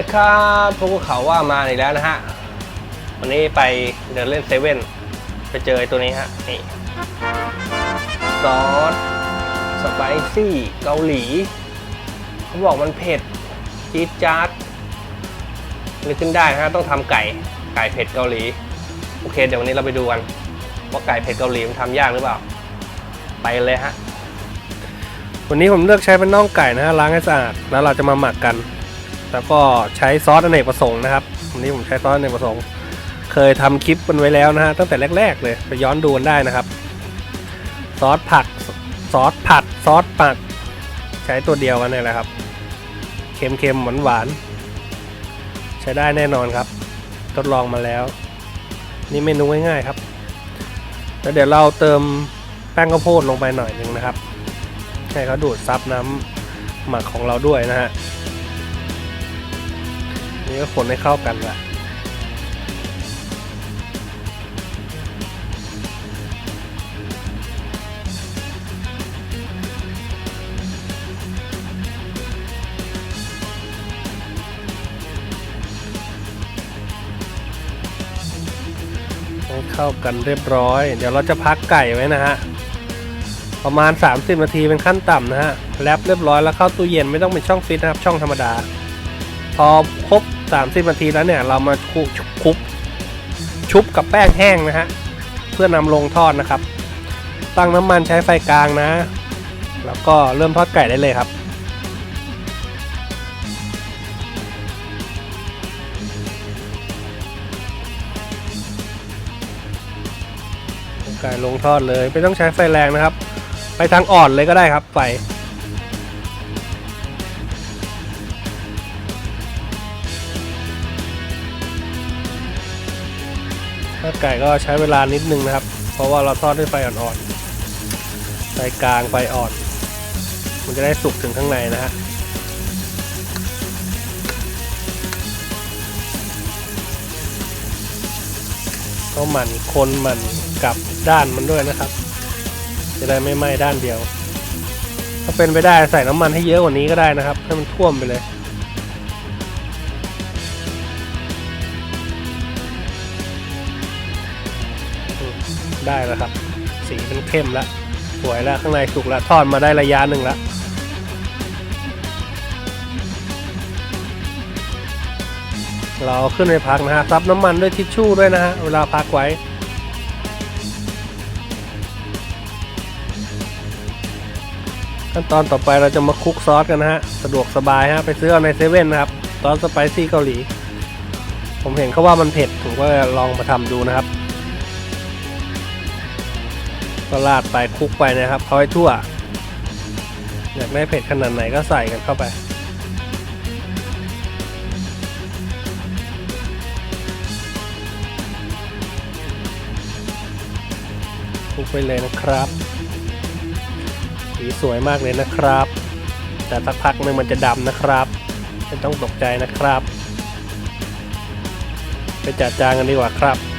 นะครับพวกเขาว่ามาอีกแล้วนะฮะ วันนี้ไปเดินเล่นเซเว่นไปเจอตัวนี้ฮะ นี่ซอสสไปซี่เกาหลี เขาบอกมันเผ็ดจี๊ดจ๊าดนึกขึ้นได้นะฮะ ต้องทำไก่ไก่เผ็ดเกาหลี โอเค เดี๋ยววันนี้เราไปดูกัน ว่าไก่เผ็ดเกาหลีมันทำยากหรือเปล่า ไปเลยฮะวันนี้ผมเลือกใช้เป็นน่องไก่นะฮะล้างให้สะอาดแล้วเราจะมาหมักกัน แล้วก็ใช้ซอสอเนกประสงค์นะครับวันนี้ผมใช้ซอสอเนกประสงค์ เคยทำคลิปมันไว้แล้วนะฮะตั้งแต่แรก ๆ เลยไปย้อนดูกันได้นะครับ ซอสผักซอสผัดซอสปักใช้ตัวเดียวกันนี่แหละครับเค็มๆหวานๆใช้ได้แน่นอนครับ ทดลองมาแล้ว นี่เมนูง่ายๆครับ แล้วเดี๋ยวเราเติมแป้งข้าวโพดลงไปหน่อยหนึ่งนะครับให้เขาดูดซับน้ำหมักของเราด้วยนะฮะ ก็คนให้เข้ากันละให้เข้ากันเรียบร้อย เดี๋ยวเราจะพักไก่ไว้นะฮะ ประมาณ 30 นาทีเป็นขั้นต่ำนะฮะ แรปเรียบร้อยแล้วเข้าตู้เย็นไม่ต้องเป็นช่องฟิตนะครับ ช่องธรรมดา พอครบ 30นาทีแล้วเนี่ยเรามาคุกชุบกับแป้งแห้งนะฮะเพื่อนำลงทอดนะครับ ตั้งน้ำมันใช้ไฟกลางนะ แล้วก็เริ่มทอดไก่ได้เลยครับไก่ลงทอดเลย ไม่ต้องใช้ไฟแรงนะครับ ไปทางอ่อนเลยก็ได้ครับไฟ ทอดไก่ก็ใช้เวลานิดนึงนะครับ เพราะว่าเราทอดด้วยไฟอ่อนๆไฟกลางไฟอ่อน มันจะได้สุกถึงข้างในนะฮะก็หมั่นคนหมั่นกลับด้านมันด้วยนะครับ จะได้ไม่ไหม้ด้านเดียว ถ้าเป็นไปได้ใส่น้ำมันให้เยอะกว่านี้ก็ได้นะครับ ให้มันท่วมไปเลย ได้แล้วครับ สีมันเข้มแล้วสวยแล้วข้างในสุกแล้วทอดมาได้ระยะหนึ่งแล้วเราขึ้นไปพักนะฮะซับน้ำมันด้วยทิชชู่ด้วยนะฮะเวลาพักไว้ ขั้นตอนต่อไปเราจะมาคลุกซอสกันนะฮะ สะดวกสบายฮะ ไปซื้อเอาในเซเว่นนะครับ ซอสสไปซี่เกาหลี ผมเห็นเขาว่ามันเผ็ด ผมก็ลองมาทำดูนะครับ ก็ราดไปคุกไปนะครับเขาให้ทั่ว อยากได้เผ็ดขนาดไหนก็ใส่กันเข้าไป คุกไปเลยนะครับ สีสวยมากเลยนะครับ แต่สักพักหนึงมันจะดำนะครับไม่ต้องตกใจนะครับ ไปจัดจานกันดีกว่าครับ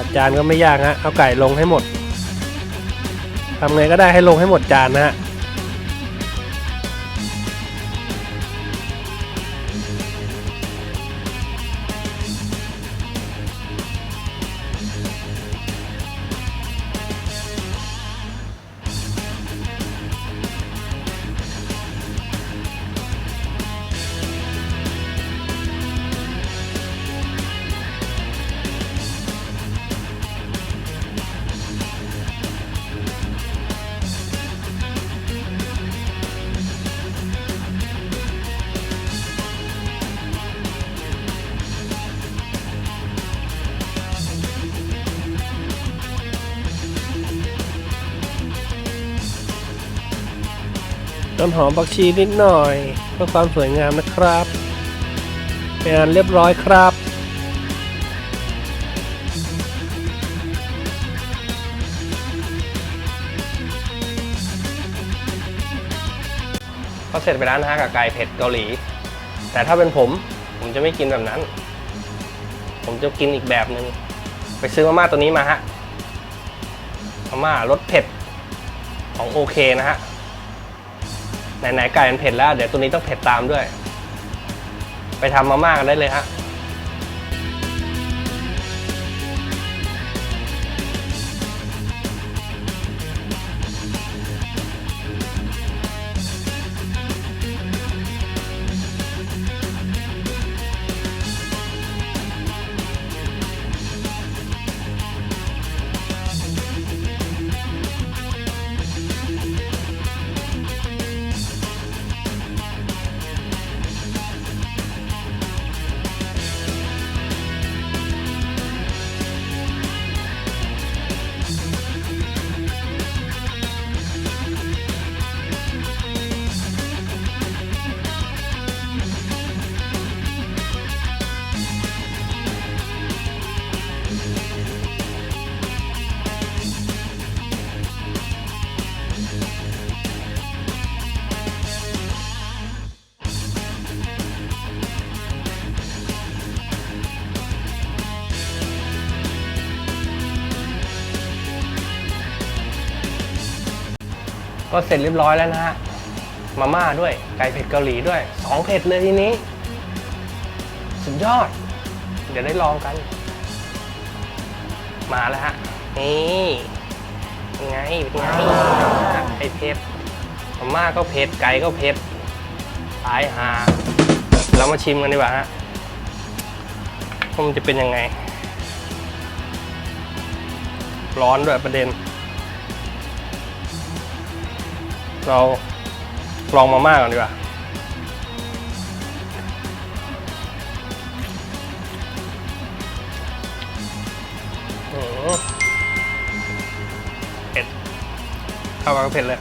จัดจานก็ไม่ยากฮะเอาไก่ลงให้หมดทำไงก็ได้ให้ลงให้หมดจานนะฮะ ต้นหอมผักชีนิดหน่อยเพื่อความสวยงามนะครับเป็นอันเรียบร้อยครับ ก็เสร็จไปแล้วนะฮะกับไก่เผ็ดเกาหลี แต่ถ้าเป็นผม ผมจะไม่กินแบบนั้น ผมจะกินอีกแบบหนึ่งไปซื้อมาม่าตัวนี้มาฮะมาม่ารสเผ็ดของโอเคนะฮะ ไหนๆไก่มันเผ็ดแล้ว เดี๋ยวตัวนี้ต้องเผ็ดตามด้วย ไปทำมาม่ากันได้เลยฮะ ก็เสร็จเรียบร้อยแล้วนะฮะ มาม่าด้วย ไก่เผ็ดเกาหลีด้วยสองเผ็ดเลยทีนี้ สุดยอด เดี๋ยวได้ลองกัน มาแล้วฮะ นี่เป็นไงเป็นไงไก่เผ็ดมาม่าก็เผ็ด ไก่ก็เผ็ดตายหา เรามาชิมกันดีกว่าฮะว่ามันจะเป็นยังไง ร้อนด้วยประเด็น เราลองมาม่าก่อนดีกว่า เผ็ดข้ามาก็เผ็ดเลย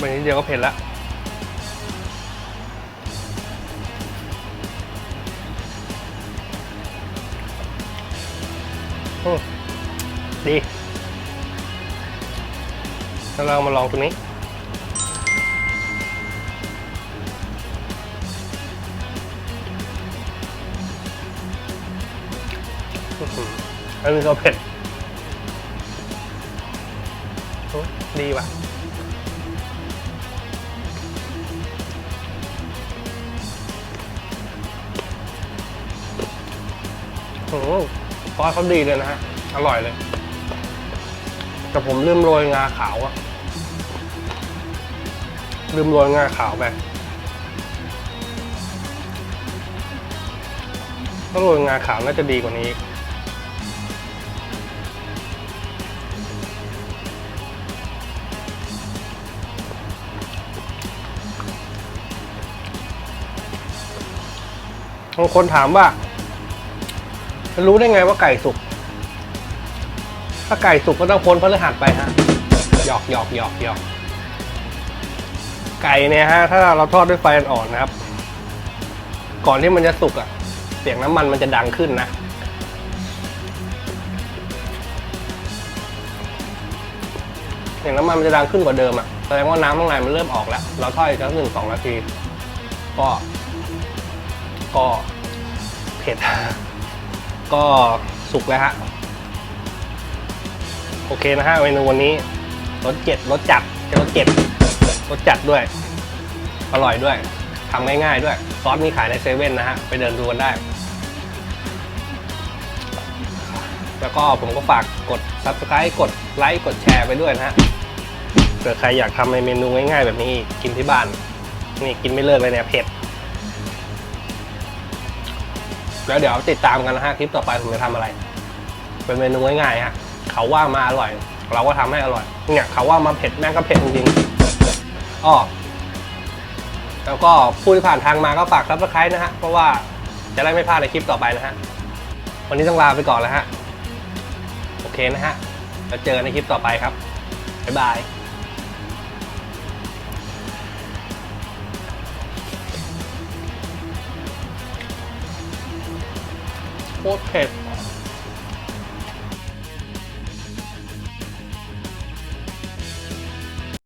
วันนี้เดียวก็เผ็ดแล้วดี แล้วเรามาลองตรงนี้อันนี้ก็เผ็ดดีว่ะโอ้โหซอสเขาดีเลยนะฮะ อร่อยเลย แต่ผมลืมโรยงาขาวอะ ลืมโรยงาขาวไปถ้าโรยงาขาวน่าจะดีกว่านี้บางคนถามว่าจะรู้ได้ไงว่าไก่สุก ถ้าไก่สุกก็ต้องพ้นพฤหัสไปฮะ หยอกหยอกหยอกหยอก ไก่เนี่ยฮะถ้าเราทอดด้วยไฟอ่อนนะครับ ก่อนที่มันจะสุกอะเสียงน้ำมันมันจะดังขึ้นนะเสียงน้ำมันมันจะดังขึ้นกว่าเดิมอะแสดงว่าน้ำข้างในมันเริ่มออกแล้ว เราทอดอีกสักหนึ่งสองนาที ก็ ก็เผ็ดก็สุกแล้วฮะโอเคนะฮะเมนูวันนี้รสเจ็ดรสจัดจะรสเจ็ด รสจัดด้วย อร่อยด้วยทำง่ายๆด้วย ซอสมีขายในเซเว่นนะฮะ ไปเดินดูกันได้ แล้วก็ผมก็ฝากกด subscribe กดไลค์กดแชร์ไปด้วยนะฮะเผื่อใครอยากทำในเมนูง่ายๆ แบบนี้กินที่บ้าน นี่กินไม่เลิกเลยเนี่ยเผ็ด แล้วเดี๋ยวติดตามกันนะฮะ คลิปต่อไปผมจะทำอะไร เป็นเมนูง่ายๆฮะ เขาว่ามาอร่อย เราก็ทำให้อร่อย เนี่ยเขาว่ามาเผ็ดแม่งก็เผ็ดจริงๆ อ้อแล้วก็ผู้ที่ผ่านทางมาก็ฝากซับสไครต์นะฮะ เพราะว่าจะได้ไม่พลาดในคลิปต่อไปนะฮะ วันนี้ต้องลาไปก่อนแล้วฮะ โอเคนะฮะ แล้วเจอในคลิปต่อไปครับ บ๊ายบายโคตรเผ็ด